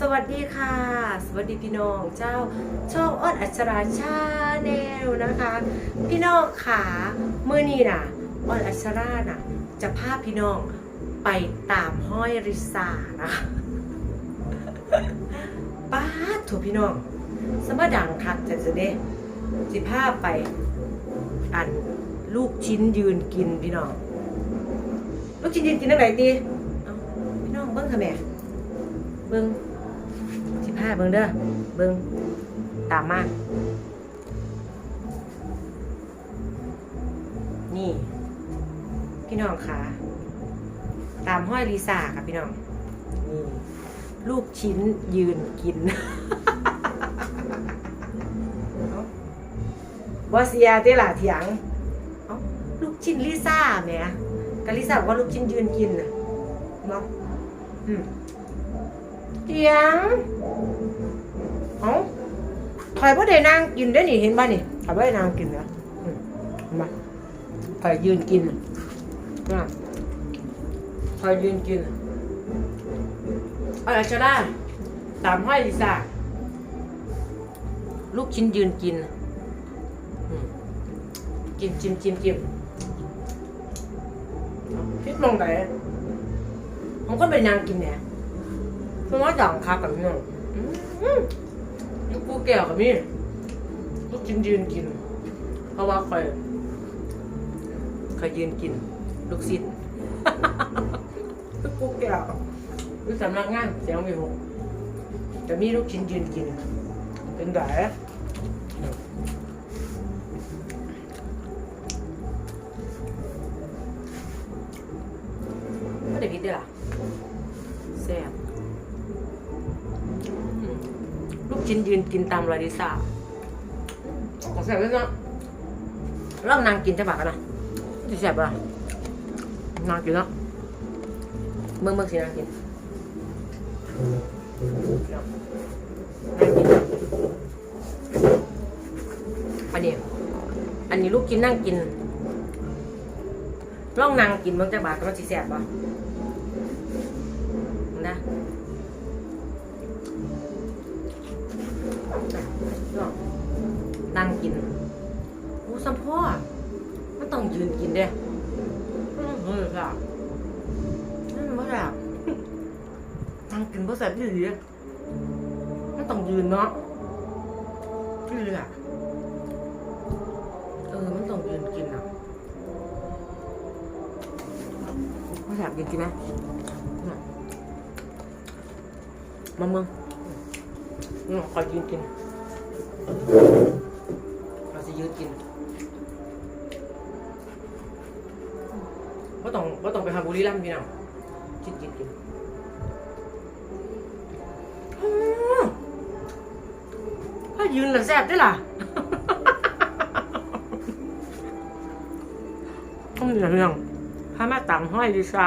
สวัสดีค่ะ สวัสดีพี่น้องเจ้าช่องอ้อนอัชราชาแนลนะคะ พี่น้องขาเมื่อนี้น่ะอ้อนอัชราน่ะ จะพาพี่น้องไปตามห้อยริซานะป้าถูกพี่น้อง สมดังคักจะจะเด้สิพาไป อันลูกชิ้นยืนกินพี่น้อง ลูกชิ้นยืนกินตั้งไหนดีพี่น้องเบิ้งค่ะแม่เบิ้ง สิพาเบิ้งเด้อเบิ้งตามมานี่ พี่น้องค่ะตามห้อยลีซ่าค่ะพี่น้อง นี่ ลูกชิ้นยืนกินบอสเซียเตล่ะเถียงลูกชิ้นลิซ่าแหมกะลิซ่าว่าลูกชิ้นยืนกินน่ะเนาะอืม เถียงเอาข่อยบ่ได้นั่งกินได้นี่เห็นบ่นี่ข่อยบ่ได้นั่งกินนะอืมเห็นบ่ข่อยยืนกินนะน่ะข่อยยืนกินน่ะเอาล่ะจะได้ตามห้อยลิซ่าลูกชิ้นยืนกินน่ะอืมจิ้มจิ้มจิ้มจิ้มพริกลงไหนผมก็ไปนางกินเนี่ย เพราะว่าจังคากับนี่องอืมลูกกูแก้วกับนี่ลูกกินยืนกิน เพราะว่าคอยคอยยืนกิน ลูกศิษย์ลูกกูแก้วลูกสำนักงานเสียงมีหกจะมีลูกชิ้นยืนกิน เป็นไงไม่ได้พิษได้ล่ะแซ่บ กชิ้นยืนกินตามลาดิซ่าขอแซ่บเลยเนาะริ่มนางกินใช่ปะกันนะจะแซ่บปะล่ะนางกินเนาะเบิ่งเบิ่งสินางกินนางกินอันนี้ อันนี้ลูกกินนั่งกินลองนางกินเบิ่งจักบาทก็มันสิแซ่บบ่ะ ยืนกินเด้อืมเฮ้ยค่ะนั่นบ่แซ่บนั่งกินบ่แซ่บอีหลีมันต้องยืนเนาะอีหลีอะเออ มันต้องยืนกินอะไม่อยากกินกินไหมาเมืองอืมขอกินกินเราจะยืดกิน ก็ต้องก็ต้องไปหาบุรีรัมย์พี่น้องกินกินกินถ้ายืนละแซ่บได้ล่ะต้องเหนื่องพามาตางห้อยดิซ่า